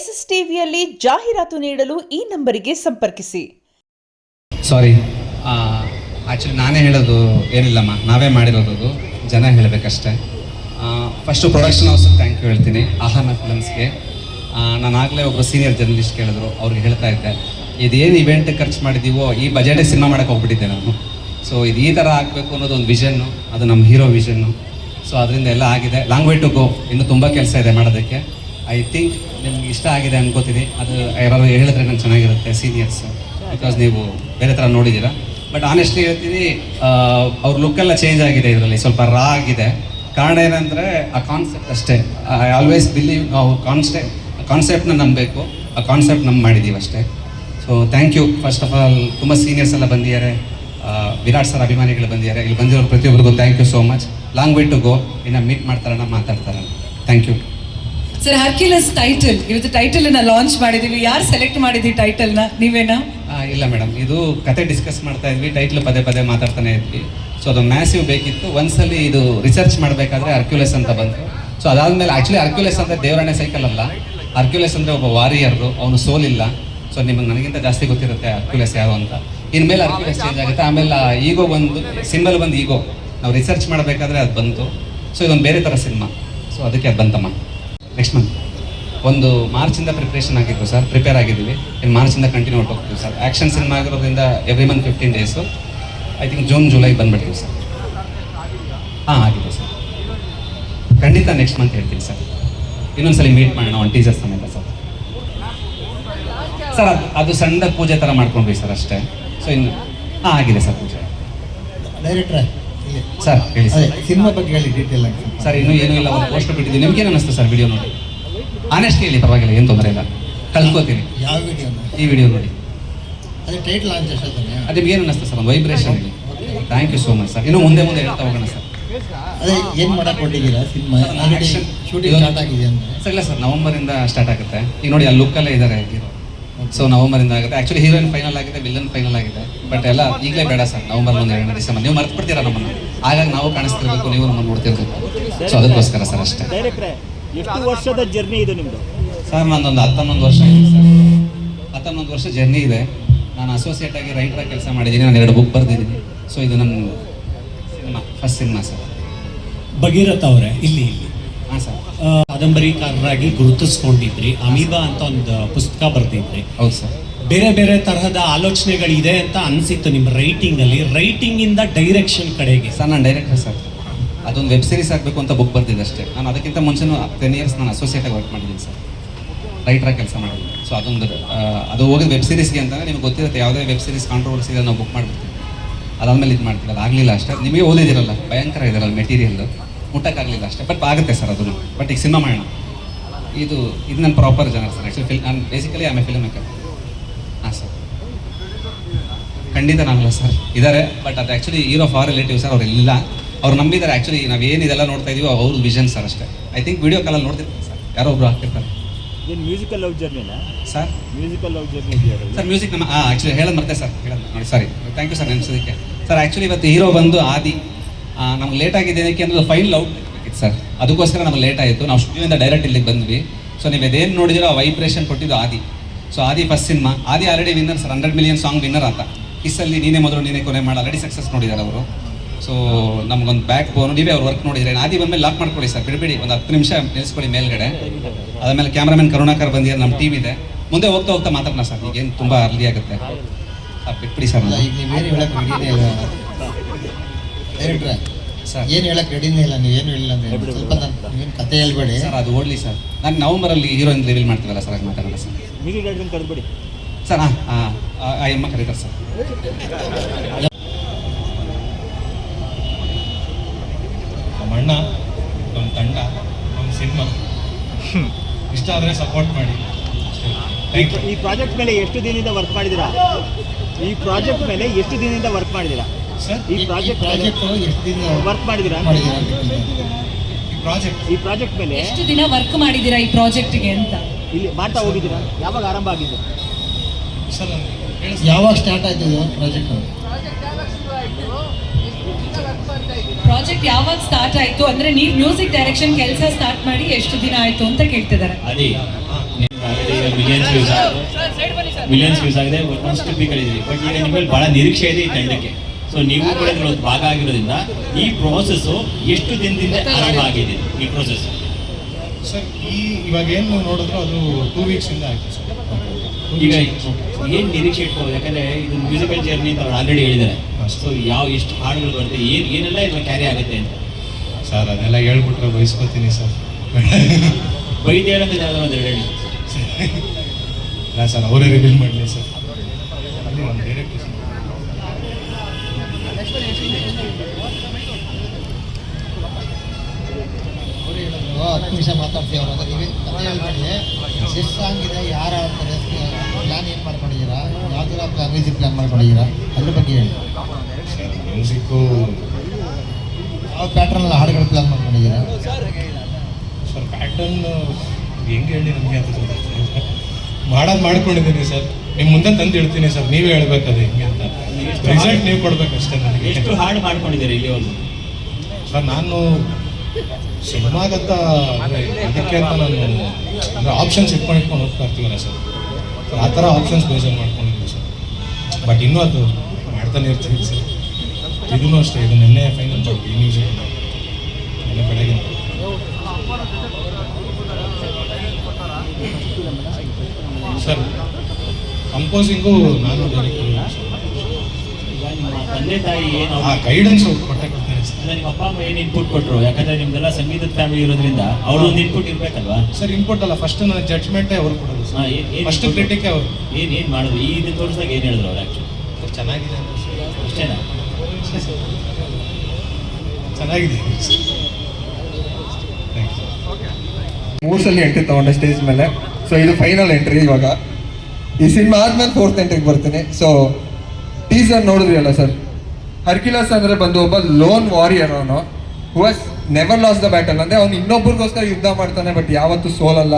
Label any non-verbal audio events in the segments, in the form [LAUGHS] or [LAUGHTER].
S S ಟಿವಿಯಲ್ಲಿ ಜಾಹೀರಾತು ನೀಡಲು ಈ ನಂಬರಿಗೆ ಸಂಪರ್ಕಿಸಿ. ಸಾರಿ ಆ್ಯಕ್ಚುಲಿ ನಾನೇ ಹೇಳೋದು ಏನಿಲ್ಲಮ್ಮ, ನಾವೇ ಮಾಡಿರೋದು ಜನ ಹೇಳಬೇಕಷ್ಟೇ. ಫಸ್ಟು ಪ್ರೊಡಕ್ಷನ್ ಹೌಸ್ಗೆ ಥ್ಯಾಂಕ್ ಯು ಹೇಳ್ತೀನಿ ಆಹಾನ ಫಿಲಮ್ಸ್ಗೆ ನಾನು ಆಗಲೇ ಒಬ್ಬರು ಸೀನಿಯರ್ ಜರ್ನಲಿಸ್ಟ್ ಕೇಳಿದ್ರು, ಅವ್ರಿಗೆ ಹೇಳ್ತಾ ಇದ್ದೆ, ಇದೇನು ಇವೆಂಟ್ ಖರ್ಚು ಮಾಡಿದ್ದೀವೋ ಈ ಬಜೆಟೇ ಸಿನಿಮಾ ಮಾಡೋಕ್ಕೆ ಹೋಗ್ಬಿಟ್ಟಿದ್ದೆ ನಾನು. ಸೊ ಇದು ಈ ಥರ ಆಗಬೇಕು ಅನ್ನೋದು ಒಂದು ವಿಷನ್ನು ಅದು ನಮ್ಮ ಹೀರೋ ವಿಷನ್ನು ಸೊ ಅದರಿಂದ ಎಲ್ಲ ಆಗಿದೆ. ಲಾಂಗ್ ಟು ಗೋ ಇನ್ನೂ ತುಂಬ ಕೆಲಸ ಇದೆ ಮಾಡೋದಕ್ಕೆ. ಐ ಥಿಂಕ್ ನಿಮ್ಗೆ ಇಷ್ಟ ಆಗಿದೆ ಅನ್ಕೋತೀನಿ. ಅದು ಯಾರು ಹೇಳಿದ್ರೆ ನಂಗೆ ಚೆನ್ನಾಗಿರುತ್ತೆ ಸೀನಿಯರ್ಸ್ ಬಿಕಾಸ್ ನೀವು ಬೇರೆ ಥರ ನೋಡಿದ್ದೀರಾ. ಬಟ್ ಆನೆಸ್ಟ್ಲಿ ಹೇಳ್ತೀನಿ ಅವ್ರ ಲುಕ್ಕೆಲ್ಲ ಚೇಂಜ್ ಆಗಿದೆ ಇದರಲ್ಲಿ. ಸ್ವಲ್ಪ ರಾ ಆಗಿದೆ. ಕಾರಣ ಏನಂದರೆ, ಆ ಕಾನ್ಸೆಪ್ಟ್ ಅಷ್ಟೇ. ಐ ಆಲ್ವೇಸ್ ಬಿಲೀವ್ ನಾವು ಕಾನ್ಸ್ಟೆ ಕಾನ್ಸೆಪ್ಟ್ನ ನಂಬಬೇಕು. ಆ ಕಾನ್ಸೆಪ್ಟ್ ನಮ್ಮ ಮಾಡಿದ್ದೀವಿ ಅಷ್ಟೇ. So thank you first of all ತುಂಬ ಸೀನಿಯರ್ಸ್ ಎಲ್ಲ ಬಂದಿದ್ದಾರೆ. ವಿರಾಟ್ ಸರ್ ಅಭಿಮಾನಿಗಳು ಬಂದಿದ್ದಾರೆ. ಇಲ್ಲಿ ಬಂದಿರೋ ಪ್ರತಿಯೊಬ್ಬರಿಗೂ thank you so much long way to go ಇನ್ನು ಮೀಟ್ ಮಾಡ್ತಾರಣ ಮಾತಾಡ್ತಾರಣ thank you sir Hercules title ಇವತ್ತು ಟೈಟಲ್ ಅನ್ನ ಲಾಂಚ್ ಮಾಡಿದೀವಿ. ಯಾರು ಸೆಲೆಕ್ಟ್ ಮಾಡಿದ್ವಿ ಟೈಟಲ್ನ? ನೀವೇನಾ? ಇಲ್ಲ ಮೇಡಮ್ ಇದು ಕತೆ ಡಿಸ್ಕಸ್ ಮಾಡ್ತಾ ಇದ್ವಿ. ಟೈಟ್ಲ್ ಪದೇ ಪದೇ ಮಾತಾಡ್ತಾನೆ ಇದ್ವಿ. ಸೊ ಅದು ಮ್ಯಾಸಿವ್ ಬೇಕಿತ್ತು. ಒಂದ್ಸಲಿ ಇದು ರಿಸರ್ಚ್ ಮಾಡಬೇಕಾದ್ರೆ ಅರ್ಕ್ಯುಲೆಸ್ ಅಂತ ಬಂತು. ಸೊ ಅದಾದ್ಮೇಲೆ ಆಕ್ಚುಲಿ ಅರ್ಕ್ಯುಲೆಸ್ ಅಂದ್ರೆ ದೇವರಾಣೆ ಸೈಕಲ್ ಅಲ್ಲ. ಅರ್ಕ್ಯುಲೆಸ್ ಅಂದ್ರೆ ಒಬ್ಬ ವಾರಿಯರ್ ಅವನು ಸೋಲಿಲ್ಲ ಸೊ ನಿಮಗೆ ನನಗಿಂತ ಜಾಸ್ತಿ ಗೊತ್ತಿರುತ್ತೆ ಅರ್ಕ್ಯುಲೆಸ್ ಯಾವ ಅಂತ. ಇನ್ಮೇಲೆ ಅರ್ಕ್ಯುಲೆಸ್ ಚೇಂಜ್ ಆಗುತ್ತೆ. ಆಮೇಲೆ ಈಗೋ ಬಂದು ಸಿಂಬಲ್ ಬಂದು ಈಗೋ ನಾವು ರಿಸರ್ಚ್ ಮಾಡಬೇಕಾದ್ರೆ ಅದು ಬಂತು. ಸೊ ಇದೊಂದು ಬೇರೆ ಥರ ಸಿನಿಮಾ ಸೊ ಅದಕ್ಕೆ ಅದು ಬಂತಮ್ಮ. ನೆಕ್ಸ್ಟ್ ಮಂತ್ ಒಂದು ಮಾರ್ಚಿಂದ ಪ್ರಿಪ್ರೇಷನ್ ಆಗಿದ್ದು ಸರ್ ಪ್ರಿಪೇರ್ ಆಗಿದ್ದೀವಿ. ಇನ್ನು ಮಾರ್ಚಿಂದ ಕಂಟಿನ್ಯೂ ಹೋಗ್ತೀವಿ ಸರ್ ಆ್ಯಕ್ಷನ್ ಸಿನಿಮಾ ಆಗಿರೋದ್ರಿಂದ every month fifteen days I think June July ಬಂದ್ಬಿಡ್ತೀವಿ sir ಹಾಂ, ಆಗಿದೆ ಸರ್ ಖಂಡಿತ ನೆಕ್ಸ್ಟ್ ಮಂತ್ ಹೇಳ್ತೀನಿ ಸರ್ ಇನ್ನೊಂದ್ಸಲಿ ಮೀಟ್ ಮಾಡೋಣ ಒಂದು ಟೀಚರ್ಸ್ ಸಮೇತ ಸರ್ ಸರ್ ಅದು ಅದು ಸಣ್ಣ ಪೂಜೆ ಥರ ಮಾಡ್ಕೊಂಡ್ವಿ ಸರ್ ಅಷ್ಟೇ. ಸೊ ಇನ್ನು, ಹಾಂ, ಆಗಿದೆ ಸರ್ ಪೂಜೆ. ಡೈರೆಕ್ಟ್ರೆ ಸರ್ ಹೇಳಿ ಸರ್ ಸಿನಿಮಾ ಬಗ್ಗೆ ಹೇಳಿ ಡೀಟೇಲ್ ಆಗಿ. ಸರ್ ಇನ್ನೂ ಏನೂ ಇಲ್ಲ ಒಂದು ಪೋಸ್ಟ್ ಬಿಟ್ಟಿದ್ದೀನಿ. ನಿಮ್ಗೇನು ಅನ್ನಿಸ್ತು ಸರ್ ವಿಡಿಯೋ ನೋಡಿ? ಆನೆಸ್ಟ್ ಹೇಳಿ ಪರವಾಗಿಲ್ಲ ಏನು ತೊಂದರೆ ಇಲ್ಲ. ಕಲ್ತ್ಕೋತೀನಿ ಯಾವ ವಿಡಿಯೋ ಈ ವಿಡಿಯೋ ನೋಡಿ. ಅದೇ ಟೈಟ್ ಲಾಂಚ್ ಅಷ್ಟೇ ಅದು ನಿಮ್ಗೆ ಏನು ಅನ್ನಿಸ್ತು ಸರ್ ಒಂದು ವೈಬ್ರೇಷನ್ ಹೇಳಿ. Thank you so much sir ಇನ್ನು ಮುಂದೆ ಮುಂದೆ ಹೇಳ್ತಾ ಹೋಗೋಣ ಸರ್ ಅದೇ ಏನು ಮಾಡಕ್ ಹೊಟ್ಟಿದ್ದೀರಾ ಸಿನಿಮಾ ಶೂಟಿಂಗ್ ಸ್ಟಾರ್ಟ್ ಆಗಿದೆ ಅಂದ್ರೆ. ಸರ್ ಇಲ್ಲ ಸರ್ ನವಂಬರಿಂದ ಸ್ಟಾರ್ಟ್ ಆಗುತ್ತೆ. ಈಗ ನೋಡಿ ಅಲ್ಲಿ ಲುಕ್ಕಲ್ಲೇ ಇದ್ದಾರೆ ಸೊ ನವಂಬರಿಂದ ಆಗುತ್ತೆ. ಆ್ಯಕ್ಚುಲಿ ಹೀರೋಯಿನ್ ಫೈನಲ್ ಆಗಿದೆ ವಿಲನ್ ಫೈನಲ್ ಆಗಿದೆ. ಬಟ್ ಎಲ್ಲ ಈಗಲೇ ಬೇಡ ಸರ್. ನವಂಬರ್ ಒಂದು ಎರಡನೇ ಡಿಸೆಂಬರ್. ನೀವು ಮರ್ತು ಬಿಡ್ತೀರಾ ನಮ್ಮನ್ನು? ಹಾಗಾಗಿ ನಾವು ಕಾಣಿಸ್ತಿರ್ಬೇಕು ನೀವು ನಮ್ಮನ್ನು ನೋಡ್ತಿರ್ಬೇಕು. ಸೊ ಅದಕ್ಕೋಸ್ಕರ ಸರ್ ಅಷ್ಟೇ. ಡೈರೆಕ್ಟ್ರೆ ಎಷ್ಟು ವರ್ಷದ ಜರ್ನಿ ಇದು ನಿಮ್ಮದು ಸರ್ ನಂದೊಂದು ಹತ್ತೊಂದೊಂದು ವರ್ಷ ಇದೆ ಸರ್. ಹತ್ತೊಂದೊಂದು ವರ್ಷ ಜರ್ನಿ ಇದೆ. ನಾನು ಅಸೋಸಿಯೇಟ್ ಆಗಿ ರೈಟರ್ ಕೆಲಸ ಮಾಡಿದ್ದೀನಿ. ನಾನು ಎರಡು ಬುಕ್ ಬರೆದಿದ್ದೀನಿ. ಸೊ ಇದು ನನ್ನ cinema first cinema sir. Bhagiratha ಅವರೇ ಇಲ್ಲಿ ಇಲ್ಲಿ. ಹಾಂ ಸರ್. ಕಾದಂಬರಿಕಾರರಾಗಿ ಗುರುತಿಸ್ಕೊಂಡಿದ್ರಿ. ಅಮೀಬಾ ಅಂತ ಒಂದು ಪುಸ್ತಕ ಬರೆದಿದ್ರಿ. ಹೌದು ಸರ್. ಬೇರೆ ಬೇರೆ ತರಹದ ಆಲೋಚನೆಗಳಿದೆ ಅಂತ ಅನಿಸಿತ್ತು ನಿಮ್ಮ ರೈಟಿಂಗಲ್ಲಿ. ರೈಟಿಂಗಿಂದ ರೈಟಿಂಗ್ ಇಂದ ಡೈರೆಕ್ಷನ್ ಕಡೆಗೆ. ಸರ್ ನಾನು ಡೈರೆಕ್ಟರ್ ಸರ್. ಅದೊಂದು ವೆಬ್ ಸೀರೀಸ್ ಆಗಬೇಕು ಅಂತ ಬುಕ್ ಬರ್ತಿದ್ದೆ ಅಷ್ಟೇ. ನಾನು ಅದಕ್ಕಿಂತ ಮುಂಚೆನೂ ಟೆನ್ ಇಯರ್ಸ್ ನಾನು ಅಸೋಸಿಯೇಟ್ ಆಗಿ ವರ್ಕ್ ಮಾಡಿದ್ದೀನಿ ಸರ್. ರೈಟ್ರಾಗಿ ಕೆಲಸ ಮಾಡಿದ್ದೀನಿ. ಸೊ ಅದೊಂದು ಅದು ಹೋಗಿದ ವೆಬ್ ಸೀರೀಸ್ಗೆ ಅಂತಂದರೆ ನಿಮ್ಗೆ ಗೊತ್ತಿರುತ್ತೆ ಯಾವುದೇ ವೆಬ್ ಸೀರೀಸ್ ಕಾಂಟ್ರವರ್ಸಿ ಇದೆ ನಾವು ಬುಕ್ ಮಾಡಿಬಿಡ್ತೀವಿ. ಅದಾದಮೇಲೆ ಇದು ಮಾಡ್ತೀವಿ ಅದು ಆಗಲಿಲ್ಲ ಅಷ್ಟೇ. ನಿಮಗೆ ಓದಿದಿರಲ್ಲ. ಭಯಂಕರ ಇದರಲ್ಲ ಮೆಟೀರಿಯಲ್ ಮುಟ್ಟಕ್ಕಾಗಲಿಲ್ಲ ಅಷ್ಟೇ. ಬಟ್ ಆಗುತ್ತೆ ಸರ್ ಅದು. ಬಟ್ ಈಗ ಸಿನಿಮಾ ಮಾಡೋಣ. ಇದು ಇದು ನನ್ನ ಪ್ರಾಪರ್ ಜನ ಸರ್ ಆ್ಯಕ್ಚುಲಿ ಫಿಲ್ ನಾನು ಬೇಸಿಕಲಿ ಆಮೇಲೆ ಫಿಲ್ಮ್ ಮೇಕರ್ ಹಾಂ ಸರ್ ಖಂಡಿತ ನಾನಲ್ಲ ಸರ್ ಇದ್ದಾರೆ ಬಟ್ ಅದು actually hero for relative sir ಅವ್ರು ಇಲ್ಲ ಅವ್ರು ನಂಬಿದ್ದಾರೆ ಆ್ಯಕ್ಚುಲಿ ಏನು ಇದೆಲ್ಲ ನೋಡ್ತಾ ಇದೀವೋ ಅವ್ರ ವಿಷನ್ ಸರ್ ಅಷ್ಟೇ. ಐ ಥಿಂಕ್ ವಿಡಿಯೋ ಕಾಲಲ್ಲಿ ನೋಡ್ತಿರ್ತೀನಿ ಸರ್ ಯಾರೋ ಒಬ್ರು ಹಾಕ್ತಿರ್ತಾರೆ ಏನು musical love ಜರ್ನಿನಾ sir musical love journey sir music ನಮ್ಮ ಹಾಂ ಆ್ಯಕ್ಚುಲಿ ಹೇಳೋದು ಮತ್ತೆ ಸರ್ ಹೇಳೋದು ನೋಡಿ. ಸಾರಿ ಥ್ಯಾಂಕ್ ಯು ಸರ್ ನೆನೆಸೋದಕ್ಕೆ ಸರ್ ಆ್ಯಕ್ಚುಲಿ ಇವತ್ತು ಹೀರೋ ಬಂದು ಆದಿ. ನಮ್ಗೆ ಲೇಟ್ ಆಗಿದೆ ಏನಕ್ಕೆ ಅಂದ್ರೆ ಫೈನಲ್ ಔಟ್ ಸರ್ ಅದಕ್ಕೋಸ್ಕರ ನಮ್ಗೆ ಲೇಟ್ ಆಯಿತು. ನಾವು ಸ್ಟುಡಿಯೋಯಿಂದ ಡೈರೆಕ್ಟ್ ಇಲ್ಲಿಗೆ ಬಂದ್ವಿ. ಸೊ ನೀವು ಇದೇನು ನೋಡಿದಿರೋ ಆ ವೈಬ್ರೇಷನ್ ಕೊಟ್ಟಿದ್ದು Adi. So Adi first cinema Adi already winner sir hundred million song winner ಅಂತ ಕಿಸ್ಸಲ್ಲಿ ನೀನೇ ಮೊದಲು ನೀನೇ ಕೊನೆ ಮಾಡಿ. ಆಲ್ರೆಡಿ ಸಕ್ಸಸ್ ನೋಡಿದ್ದಾರೆ ಅವರು. ಸೊ ನಮಗೊಂದು ಬ್ಯಾಕ್ ಬೋನು ನೀವೇ ಅವ್ರು ವರ್ಕ್ ನೋಡಿದ್ರೆ ಆದಿ ಬಂದ್ಮೇಲೆ ಲಾಕ್ ಮಾಡ್ಕೊಳ್ಳಿ ಸರ್ ಬಿಡಬೇಡಿ ಒಂದು ಹತ್ತು ನಿಮಿಷ ನಿಲ್ಲಿಸ್ಕೊಳ್ಳಿ ಮೇಲ್ಗಡೆ. ಅದಾದಮೇಲೆ ಕ್ಯಾಮ್ರಾಮನ್ ಕರುಣಾಕರ್ ಬಂದಿದ್ದಾರೆ ನಮ್ಮ ಟೀಮ್ ಇದೆ. ಮುಂದೆ ಹೋಗ್ತಾ ಹೋಗ್ತಾ ಮಾತಾಡೋಣ ಸರ್ ಈಗೇನು ತುಂಬ ಅರ್ಲಿ ಆಗುತ್ತೆ. ಬಿಟ್ಬಿಡಿ ಸರ್ ಅಲ್ಲ ಸರ್. ಏನು ಹೇಳಕ್ ರೆಡಿನೇ ಇಲ್ಲ ನೀವು ಏನು ಹೇಳಿಲ್ಲ ಅಂದ್ರೆ ಸ್ವಲ್ಪ ನಾನು ಏನು ಕತೆ ಹೇಳ್ಬೇಡಿ. ಸರ್ ಅದು ಓಡ್ಲಿ ಸರ್. ನಾನು ನವಂಬರಲ್ಲಿ ಹೀರೋಯಿನ್ ರಿವೀಲ್ ಮಾಡ್ತೀವಲ್ಲ ಸರ್ ಆಗ ಮಾತಾಡೋಣ ಸರ್. ಮ್ಯೂಸಿಕ್ ಡೈರೆಕ್ಟರ್ ಕರೆದ್ಬಿಡಿ. ಸರ್ ಹಾಂ ಹಾಂ ಆ ಎಮ್ಮ ಕರೀತಾರೆ ಸರ್. ನಮ್ಮಣ್ಣ ನಮ್ಮ ತಂಡ ನಮ್ಮ ಸಿನಿಮಾ. ಇಷ್ಟ ಆದರೆ ಸಪೋರ್ಟ್ ಮಾಡಿ. ಥ್ಯಾಂಕ್ ಯು ಈ ಪ್ರಾಜೆಕ್ಟ್ ಮೇಲೆ ಎಷ್ಟು ದಿನದಿಂದ ವರ್ಕ್ ಮಾಡಿದ್ದೀರಾ? ಈ ಪ್ರಾಜೆಕ್ಟ್ ಮೇಲೆ ಎಷ್ಟು ದಿನದಿಂದ ವರ್ಕ್ ಮಾಡಿದ್ದೀರಾ? ಈ ಪ್ರಾಜೆಕ್ಟ್ ಪ್ರಾಜೆಕ್ಟ್ ಎಷ್ಟು ದಿನ ವರ್ಕ್ ಮಾಡಿದಿರಾ? ಈ ಪ್ರಾಜೆಕ್ಟ್ ಈ ಪ್ರಾಜೆಕ್ಟ್ ಮೇಲೆ ಎಷ್ಟು ದಿನ ವರ್ಕ್ ಮಾಡಿದ್ದೀರಾ ಈ ಪ್ರಾಜೆಕ್ಟ್ಗೆ ಅಂತ? ಇಲ್ಲಿ ಮಾಡ್ತಾ ಹೋಗಿದ್ದೀರಾ? ಯಾವಾಗ ಆರಂಭ ಹೇಳಿ ಯಾವಾಗ ಸ್ಟಾರ್ಟ್ ಆಯ್ತು ಪ್ರಾಜೆಕ್ಟ್ ಪ್ರಾಜೆಕ್ಟ್ ಯಾವಾಗ ಸ್ಟಾರ್ಟ್ ಆಯ್ತು? ಅಂದ್ರೆ ನೀವು ಮ್ಯೂಸಿಕ್ ಡೈರೆಕ್ಷನ್ ಕೆಲಸ ಸ್ಟಾರ್ಟ್ ಮಾಡಿ ಎಷ್ಟು ದಿನ ಆಯ್ತು ಅಂತ ಕೇಳ್ತಿದ್ದಾರೆ. ಮಿಲಿಯನ್ಸ್ ವ್ಯೂಸ್ ಆಗಿದೆ. ಆಗಿದೆ ಬಟ್ ಈಗ ನಿಮ್ಮಲ್ಲಿ ಬಹಳ ನಿರೀಕ್ಷೆ ಇದೆ ಈ ತಂಡಕ್ಕೆ ಸೊ ನೀವು ಕೂಡ ಇದ್ರೊಳಗೆ ಭಾಗ ಆಗಿರೋದ್ರಿಂದ ಈ ಪ್ರೋಸೆಸ್ಸು ಎಷ್ಟು ದಿನದಿಂದ ಆರಂಭ ಆಗಿದೆ ಈ ಪ್ರೋಸೆಸ್ ಸರ್ ಈ ಇವಾಗ ಏನು ನೋಡಿದ್ರು ಅದು ಟೂ ಇಂದ ಆಯ್ತು ಸರ್ ಈಗ ಏನು ನಿರೀಕ್ಷೆ ಇಟ್ಕೋಬಹುದು ಯಾಕಂದ್ರೆ ಇದು ಮ್ಯೂಸಿಕಲ್ ಜರ್ನಿ ಅಂತ ಅವ್ರು ಆಲ್ರೆಡಿ ಹೇಳಿದ್ದಾರೆ. ಸೊ ಯಾವ ಎಷ್ಟು ಹಾಡುಗಳು ಬರುತ್ತೆ ಏನು ಏನೆಲ್ಲ ಇವಾಗ ಕ್ಯಾರಿ ಆಗುತ್ತೆ ಅಂತ. ಸರ್ ಅದೆಲ್ಲ ಹೇಳ್ಬಿಟ್ರೆ ಬಯಸ್ಕೋತೀನಿ ಸರ್ ಬೈದೇ ಅಂತ ಯಾವ್ದಾದ್ರು ಒಂದು ಹೇಳಿ. [LAUGHS] ಇಲ್ಲ ಸರ್ ಅವರೇ ರಿವೀಲ್ ಮಾಡಲಿ ಸರ್ ಹತ್ತು ನಿಮಿಷ ಮಾತಾಡ್ತೀವಿ ಅವ್ರ ಹತ್ರ ಕತೆ ಎಷ್ಟು ಸಾಂಗ್ ಇದೆ ಯಾರು ಅಂತ ಪ್ಲ್ಯಾನ್ ಏನು ಮಾಡ್ಕೊಂಡಿದ್ದೀರಾ? ಯಾವ ಥರ ಮ್ಯೂಸಿಕ್ ಪ್ಲ್ಯಾನ್ ಮಾಡ್ಕೊಂಡಿದ್ದೀರಾ? ಅದ್ರ ಬಗ್ಗೆ ಹೇಳಿ. ಸರ್ ಮ್ಯೂಸಿಕ್ಕು ಯಾವ ಪ್ಯಾಟ್ರನ್ ಹಾಡುಗಳು ಪ್ಲ್ಯಾನ್ ಮಾಡ್ಕೊಂಡಿದ್ದೀರಾ? ಸರ್ ಪ್ಯಾಟರ್ನ್ ಹೆಂಗೆ ಹೇಳಿ ನಮಗೆ ಅಂತ ಮಾಡೋದು ಮಾಡ್ಕೊಂಡಿದ್ದೀನಿ ಸರ್. ನಿಮ್ಮ ಮುಂದೆ ತಂದು ಇಡ್ತೀನಿ ಸರ್. ನೀವೇ ಹೇಳ್ಬೇಕು ಅದು ಹೆಂಗೆ ಅಂತ. ರಿಸಲ್ಟ್ ನೀವು ಕೊಡ್ಬೇಕು ಅಷ್ಟೇ ನನಗೆ. ಎಷ್ಟು ಹಾಡು ಮಾಡ್ಕೊಂಡಿದ್ದೀರಿ ಇಲ್ಲಿ ಒಂದು? ಸರ್ ನಾನು ಸಿನಿಮಾಗಂತ ಅದಕ್ಕೆ ಅಂತ ನಾನು ಅಂದರೆ ಆಪ್ಷನ್ಸ್ ಇಟ್ಕೊಂಡು ಇಟ್ಕೊಂಡು ಹೋಗ್ತಾ ಇರ್ತೀವಲ್ಲ ಸರ್. ಆ ಥರ ಆಪ್ಷನ್ಸ್ ಬೇಜಾರು ಮಾಡ್ಕೊಂಡಿದ್ವಿ ಸರ್. ಬಟ್ ಇನ್ನೂ ಅದು ಮಾಡ್ತಾನೆ ಇರ್ತೀವಿ ಸರ್. ಇದೂ ಅಷ್ಟೇ ಇದು ನಿನ್ನೆ ಫೈನಲ್ ಬಂತು ಈ ಮ್ಯೂಸಿಕ್ ನಿನ್ನೆ ಬೆಳಗ್ಗೆ. ಸರ್ ಕಂಪೋಸಿಂಗು ನಾನು ಹಾಂ ಗೈಡೆನ್ಸ್ ಕೊಡ್ತೇನೆ ಸರ್ ಅಂದ್ರೆ ನಿಮ್ಮ ಅಪ್ಪ ಅಮ್ಮ ಏನು ಇನ್ಪುಟ್ ಕೊಟ್ಟರು ಯಾಕಂದ್ರೆ ನಿಮ್ದೆಲ್ಲ ಸಂಗೀತದ ಫ್ಯಾಮಿಲಿ ಇರೋದ್ರಿಂದ ಅವ್ರು ಒಂದು ಇನ್ಪುಟ್ ಇರ್ಬೇಕಲ್ವಾ? ಸರ್ ಇನ್ಪುಟ್ ಅಲ್ಲ. ಫಸ್ಟ್ ನನ್ನ ಜಡ್ಜ್ಮೆಂಟೇ ಅವ್ರು ಕೊಡೋದು ಹಾ, ಸರ್ ಏನ್- ಏನ್ ಫಸ್ಟ್ input? ಕ್ರಿಟಿಕ್ ಅವರು. ಏನ್ ಏನ್ ಮಾಡಿದ್ರು ಈ ಇದನ್ನ ತೋರಿಸಿದಾಗ ಏನ್ ಹೇಳಿದ್ರು ಅವ್ರು ಆಕ್ಚುಲಿ ಚೆನ್ನಾಗಿದೆ. ಅಷ್ಟೇನಾ? ಚೆನ್ನಾಗಿದೆ. ಥ್ಯಾಂಕ್ ಯು ಮೂರು ಸಲ ಎಂಟ್ರಿ ತಗೊಂಡೆ ಸ್ಟೇಜ್ ಮೇಲೆ. ಸೊ ಇದು ಫೈನಲ್ ಎಂಟ್ರಿ ಇವಾಗ. ಈ ಸಿನಿಮಾ ಆದ್ಮೇಲೆ ಫೋರ್ತ್ ಎಂಟ್ರಿಗೆ ಬರ್ತೀನಿ. ಸೊ ಟೀಸರ್ ನೋಡಿದ್ರಿ ಅಲ್ಲ ಸರ್? ಹರ್ಕ್ಯುಲಸ್ ಅಂದ್ರೆ ಬಂದು ಒಬ್ಬ ಲೋನ್ ವಾರಿಯರ್ ಅವನು ಹಸ್ ನೆವರ್ ಲಾಸ್ ದ ಬ್ಯಾಟಲ್ ಅಂದ್ರೆ ಅವ್ನು ಇನ್ನೊಬ್ಬರಿಗೋಸ್ಕರ ಯುದ್ಧ ಮಾಡ್ತಾನೆ ಬಟ್ ಯಾವತ್ತೂ ಸೋಲಲ್ಲ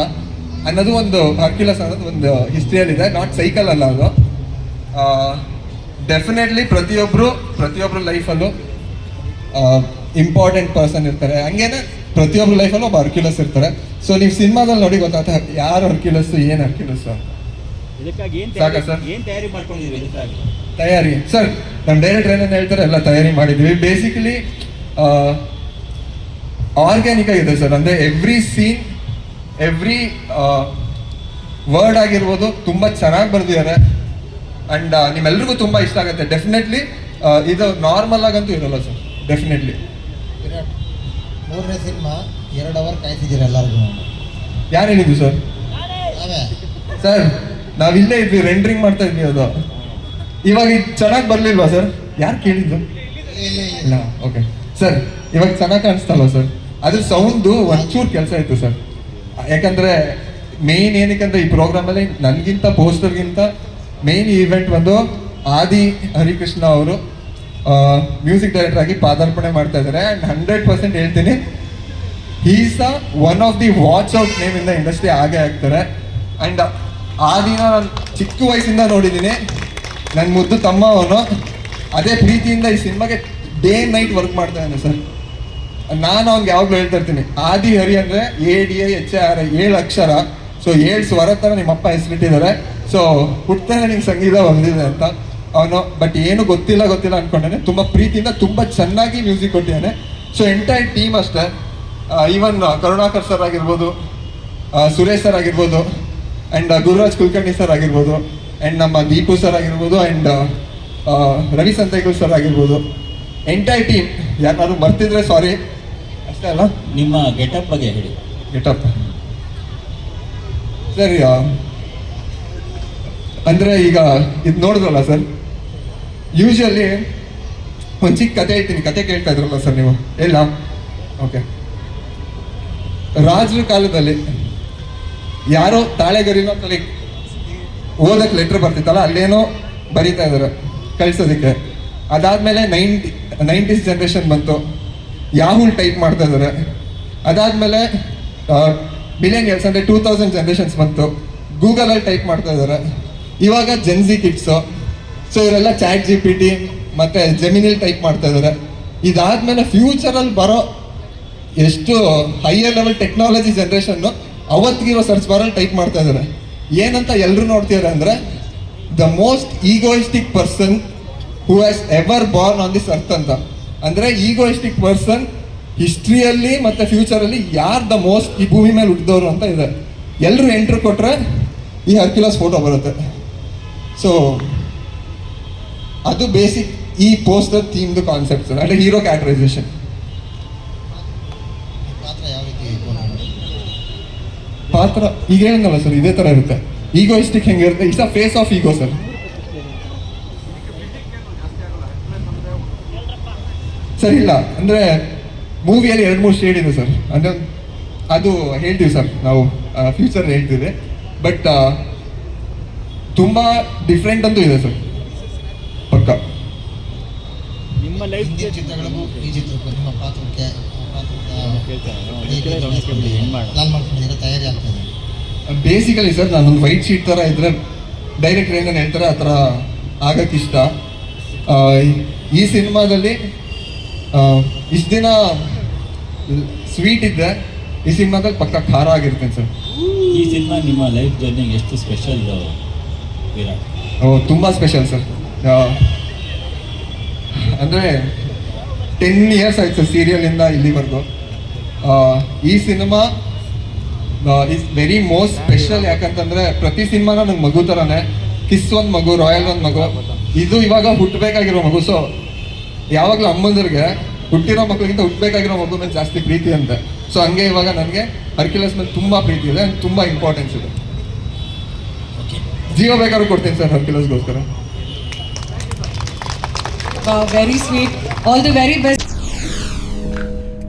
ಅನ್ನೋದು ಒಂದು ಹರ್ಕ್ಯುಲಸ್ ಅನ್ನೋದು ಒಂದು ಹಿಸ್ಟ್ರಿಯಲ್ಲಿದೆ ನಾಟ್ ಸೈಕಲ್ ಅಲ್ಲ ಅದು. ಡೆಫಿನೆಟ್ಲಿ ಪ್ರತಿಯೊಬ್ಬರು ಪ್ರತಿಯೊಬ್ಬರು ಲೈಫಲ್ಲೂ ಇಂಪಾರ್ಟೆಂಟ್ ಪರ್ಸನ್ ಇರ್ತಾರೆ. ಹಂಗೇನೆ ಪ್ರತಿಯೊಬ್ಬರು ಲೈಫಲ್ಲೂ ಒಬ್ಬ ಹರ್ಕ್ಯುಲಸ್ ಇರ್ತಾರೆ. ಸೊ ನೀವು ಸಿನಿಮಾದಲ್ಲಿ ನೋಡಿ ಗೊತ್ತಾಗ್ತದೆ ಯಾರು ಹರ್ಕ್ಯುಲಸ್ಸು ಏನು ಹರ್ಕ್ಯುಲಸ್ ಇದಕ್ಕಾಗಿ ಏನು ಸಾಕಾ ಸರ್? ಏನ್ ತಯಾರಿ ಮಾಡ್ಕೊಂಡಿದ್ದೀವಿ ಇದಕ್ಕಾಗಿ? ತಯಾರಿ. ಸರ್ ನಮ್ಮ ಡೈರೆಕ್ಟರ್ ಏನೇನು ಹೇಳ್ತಾರೆ ಎಲ್ಲ ತಯಾರಿ ಮಾಡಿದ್ವಿ. ಬೇಸಿಕಲಿ ಆರ್ಗ್ಯಾನಿಕ್ ಆಗಿದೆ ಸರ್. ಅಂದರೆ ಎವ್ರಿ ಸೀನ್ ಎವ್ರಿ ವರ್ಡ್ ಆಗಿರ್ಬೋದು ತುಂಬ ಚೆನ್ನಾಗಿ ಬರೆದಿದ್ದಾರೆ. ಆ್ಯಂಡ್ ನಿಮ್ಮೆಲ್ರಿಗೂ ತುಂಬ ಇಷ್ಟ ಆಗುತ್ತೆ. ಡೆಫಿನೆಟ್ಲಿ ಇದು ನಾರ್ಮಲ್ ಆಗಂತೂ ಇರಲ್ಲ ಸರ್. ಡೆಫಿನೆಟ್ಲಿ ಮೂರನೇ ಸಿನಿಮಾ ಎರಡು ಅವರ್ ಕಾಯ್ತಿದ್ದೀರಾ ಎಲ್ಲರಿಗೂ? ಯಾರು ಹೇಳಿದ್ದು ಸರ್? ಸರ್ ನಾವಿಲ್ಲೇ ಇದ್ವಿ ರೆಂಡ್ರಿಂಗ್ ಮಾಡ್ತಾ ಇದ್ವಿ ಅದು. ಇವಾಗ ಇದು ಚೆನ್ನಾಗಿ ಬರ್ಲಿಲ್ವಾ ಸರ್ ಯಾರು ಕೇಳಿದ್ರು ಇಲ್ಲ ಓಕೆ ಸರ್ ಇವಾಗ ಚೆನ್ನಾಗಿ ಕಾಣಿಸ್ತಲ್ವಾ ಸರ್ ಅದು ಸೌಂಡು ಒಂಚೂರು ಕೆಲಸ ಇತ್ತು ಸರ್ ಯಾಕಂದ್ರೆ ಮೇನ್ ಏನಕ್ಕಂದ್ರೆ ಈ ಪ್ರೋಗ್ರಾಮಲ್ಲಿ ನನಗಿಂತ ಪೋಸ್ಟರ್ಗಿಂತ ಮೇನ್ ಈವೆಂಟ್ ಬಂದು ಆದಿ ಹರಿಕೃಷ್ಣ ಅವರು ಮ್ಯೂಸಿಕ್ ಡೈರೆಕ್ಟರ್ ಆಗಿ ಪಾದಾರ್ಪಣೆ ಮಾಡ್ತಾ ಇದ್ದಾರೆ ಆ್ಯಂಡ್ ಹಂಡ್ರೆಡ್ ಪರ್ಸೆಂಟ್ ಹೇಳ್ತೀನಿ is one of the watch out name ಇಂದ ಇಂಡಸ್ಟ್ರಿ ಆಗೇ ಆಗ್ತಾರೆ. ಆ್ಯಂಡ್ ಆ ದಿನ ನಾನು ಚಿಕ್ಕ ವಯಸ್ಸಿಂದ ನೋಡಿದ್ದೀನಿ. ನನ್ನ ಮುದ್ದು ತಮ್ಮ ಅವನು ಅದೇ ಪ್ರೀತಿಯಿಂದ ಈ ಸಿನಿಮಾಗೆ ಡೇ ನೈಟ್ ವರ್ಕ್ ಮಾಡ್ತಾ ಇದ್ದಾನೆ ಸರ್. ನಾನು ಅವ್ನಿಗೆ ಯಾವಾಗಲೂ ಹೇಳ್ತಾ ಇರ್ತೀನಿ, ಆದಿ ಹರಿ ಅಂದರೆ A D I H R ಏಳು ಅಕ್ಷರ ಸೊ ಏಳು ಸ್ವರ ಥರ ನಿಮ್ಮಪ್ಪ ಹೆಸರಿಟ್ಟಿದ್ದಾರೆ. ಸೊ ಹುಟ್ತಾನೆ ನಿಂಗೆ ಸಂಗೀತ ಬಂದಿದೆ ಅಂತ ಅವನು ಬಟ್ ಏನು ಗೊತ್ತಿಲ್ಲ ಗೊತ್ತಿಲ್ಲ ಅಂದ್ಕೊಂಡಾನೆ ತುಂಬ ಪ್ರೀತಿಯಿಂದ ತುಂಬ ಚೆನ್ನಾಗಿ ಮ್ಯೂಸಿಕ್ ಕೊಟ್ಟಿದ್ದಾನೆ. ಸೊ ಎಂಟೈರ್ ಟೀಮ್ ಅಷ್ಟೇ. ಈವನ್ ಕರುಣಾಕರ್ ಸರ್ ಆಗಿರ್ಬೋದು ಸುರೇಶ್ ಸರ್ ಆಗಿರ್ಬೋದು ಆ್ಯಂಡ್ ಗುರುರಾಜ್ ಕುಲಕರ್ಣಿ ಸರ್ ಆಗಿರ್ಬೋದು. ಆ್ಯಂಡ್ ನಮ್ಮ ದೀಪು ಸರ್ ಆಗಿರ್ಬೋದು ಆ್ಯಂಡ್ ರವಿ ಸಂತೇಗುಲ್ ಸರ್ ಆಗಿರ್ಬೋದು. ಎಂಟೈರ್ ಟೀಮ್ ಯಾರು ಮರ್ತಿದ್ರೆ ಸಾರಿ ಅಷ್ಟೇ ಅಲ್ಲ? ನಿಮ್ಮ ಗೆಟಪ್ ಬಗ್ಗೆ ಹೇಳಿ. ಗೆಟಪ್ ಸರಿ ಅಂದರೆ ಈಗ ಇದು ನೋಡಿದ್ರಲ್ಲ ಸರ್ ಯೂಶಲಿ ಒಂದು ಚಿಕ್ಕ ಕತೆ ಹೇಳ್ತೀನಿ ಕತೆ ಕೇಳ್ತಾ ಇದ್ರಲ್ಲ ಸರ್ ನೀವು? ಇಲ್ಲ ಓಕೆ ರಾಜರ ಕಾಲದಲ್ಲಿ ಯಾರೋ ತಾಳೆಗರಿನೋ ತಲೆ ಓದಕ್ಕೆ ಲೆಟ್ರ್ ಬರ್ತಿತ್ತಲ್ಲ, ಅಲ್ಲೇನೋ ಬರೀತಾ ಇದ್ದಾರೆ, ಕಳ್ಸೋದಕ್ಕೆ. ಅದಾದಮೇಲೆ ನೈಂಟಿ, ನೈಂಟೀಸ್ ಜನ್ರೇಷನ್ ಬಂತು. ಯಾಹುಲ್ ಟೈಪ್ ಮಾಡ್ತಾ ಇದ್ದಾರೆ. ಅದಾದಮೇಲೆ ಮಿಲೇನಿಯಲ್ಸ್ ಅಂದರೆ ಟೂ ತೌಸಂಡ್ ಜನ್ರೇಷನ್ಸ್ ಬಂತು. ಗೂಗಲಲ್ಲಿ ಟೈಪ್ ಮಾಡ್ತಾ ಇದ್ದಾರೆ. ಇವಾಗ ಜೆನ್ಸಿ ಕಿಟ್ಸು ಸೊ ಇವರೆಲ್ಲ ಚಾಟ್ ಜಿ ಪಿ ಟಿ ಮತ್ತು ಜೆಮಿನಿಲ್ ಟೈಪ್ ಮಾಡ್ತಾ ಇದ್ದಾರೆ. ಇದಾದಮೇಲೆ ಫ್ಯೂಚರಲ್ಲಿ ಬರೋ ಎಷ್ಟು ಹೈಯರ್ ಲೆವೆಲ್ ಟೆಕ್ನಾಲಜಿ ಜನ್ರೇಷನ್ನು ಅವತ್ತಿಗಿರೋ ಸರ್ಚ್ ಬಾರಲ್ಲಿ ಟೈಪ್ ಮಾಡ್ತಾ ಇದ್ದಾರೆ ಏನಂತ ಎಲ್ಲರೂ ನೋಡ್ತಿದ್ದಾರೆ ಅಂದರೆ the most egoistic person who has ever born on this earth ಅಂತ. ಅಂದರೆ ಈಗೋಯಿಸ್ಟಿಕ್ ಪರ್ಸನ್ ಹಿಸ್ಟ್ರಿಯಲ್ಲಿ ಮತ್ತು ಫ್ಯೂಚರಲ್ಲಿ ಯಾರು ದ ಮೋಸ್ಟ್ ಈ ಭೂಮಿ ಮೇಲೆ ಹುಟ್ಟಿದವರು ಅಂತ ಇದೆ. ಎಲ್ಲರೂ ಎಂಟ್ರ್ ಕೊಟ್ಟರೆ ಈ ಹರ್ಕ್ಯುಲಸ್ ಫೋಟೋ ಬರುತ್ತೆ. ಸೊ ಅದು ಬೇಸಿಕ್ ಈ ಪೋಸ್ಟರ್ ಥೀಮ್ದು ಕಾನ್ಸೆಪ್ಟ್ ಅಂದರೆ ಹೀರೋ ಕ್ಯಾಟರೈಸೇಷನ್ ಪಾತ್ರ ಯಾವ ರೀತಿ ಕೊಡೋದು? ಪಾತ್ರ ಈಗ ಏನಲ್ಲ ಸರ್? ಇದೇ ಥರ ಇರುತ್ತೆ. ಈಗೋಯಿಸ್ಟಿಕ್ ಹೆಂಗಿರುತ್ತೆ it's a face of ego sir. Sir ಇಲ್ಲ. ಅಂದರೆ ಮೂವಿಯಲ್ಲಿ ಎರಡು ಮೂರು ಶೇಡ್ ಇದೆ ಸರ್. ಅಂದರೆ ಅದು ಹೇಳ್ತೀವಿ ಸರ್. ನಾವು ಫ್ಯೂಚರ್ ಹೇಳ್ತೀವಿ. ಬಟ್ ತುಂಬ ಡಿಫ್ರೆಂಟ್ ಅಂತೂ ಇದೆ ಸರ್. ಪಕ್ಕ. ನಿಮ್ಮ ಲೈಫ್ ಚಿತ್ರಗಳಿಗೂ ಈ ಚಿತ್ರಕ್ಕೂ ನಿಮ್ಮ ಪಾತ್ರಕ್ಕೆ ಆ ಪಾತ್ರದ ಮಾಡೋದು? ಪ್ಲಾನ್ ತಯಾರಿ ಬೇಸಿಕಲಿ ಸರ್ ನಾನೊಂದು ವೈಟ್ ಶೀಟ್ ಥರ ಇದ್ದರೆ ಡೈರೆಕ್ಟರ್ ಏನೇನು ಹೇಳ್ತಾರೆ ಆ ಥರ ಆಗಕ್ಕೆ ಇಷ್ಟ. ಆ, ಈ ಸಿನಿಮಾದಲ್ಲಿ ಇಷ್ಟು ದಿನ ಸ್ವೀಟ್ ಇದ್ದೆ ಈ ಸಿನಿಮಾದಲ್ಲಿ ಪಕ್ಕ ಖಾರ ಆಗಿರ್ತೇನೆ ಸರ್. ಈ ಸಿನಿಮಾ ನಿಮ್ಮ ಲೈಫ್ ಜರ್ನಿ ಎಷ್ಟು ಸ್ಪೆಷಲ್ ವಿರಾಟ್ ಓ ತುಂಬ ಸ್ಪೆಷಲ್ ಸರ್. ಅಂದರೆ ಟೆನ್ ಇಯರ್ಸ್ ಆಯ್ತು ಸರ್ ಸೀರಿಯಲಿಂದ ಇಲ್ಲಿವರೆಗೂ. ಈ cinema is very most special ಯಾಕಂತಂದ್ರೆ ಪ್ರತಿ ಸಿನಿಮಾನ ನಂಗೆ ಮಗು ಥರನೇ ಕಿಸ್ ಒಂದು ಮಗು ರಾಯಲ್ ಒಂದು ಮಗು ಇದು ಇವಾಗ ಹುಟ್ಟಬೇಕಾಗಿರೋ ಮಗು ಸೊ ಯಾವಾಗಲೂ ಅಮ್ಮಂದ್ರಿಗೆ ಹುಟ್ಟಿರೋ ಮಕ್ಕಳಿಗಿಂತ ಹುಟ್ಟಬೇಕಾಗಿರೋ ಮಗು ಮೇಲೆ ಜಾಸ್ತಿ ಪ್ರೀತಿ ಅಂತೆ. ಸೊ ಹಂಗೆ ಇವಾಗ ನನಗೆ ಹರ್ಕ್ಯುಲಸ್ ಮೇಲೆ ತುಂಬ ಪ್ರೀತಿ ಇದೆ ತುಂಬಾ ಇಂಪಾರ್ಟೆನ್ಸ್ ಇದೆ. ಜೀವ ಬೇಕಾದ್ರೂ ಕೊಡ್ತೀನಿ sir ಹರ್ಕ್ಯುಲಸ್ಗೋಸ್ಕರ very sweet all the very best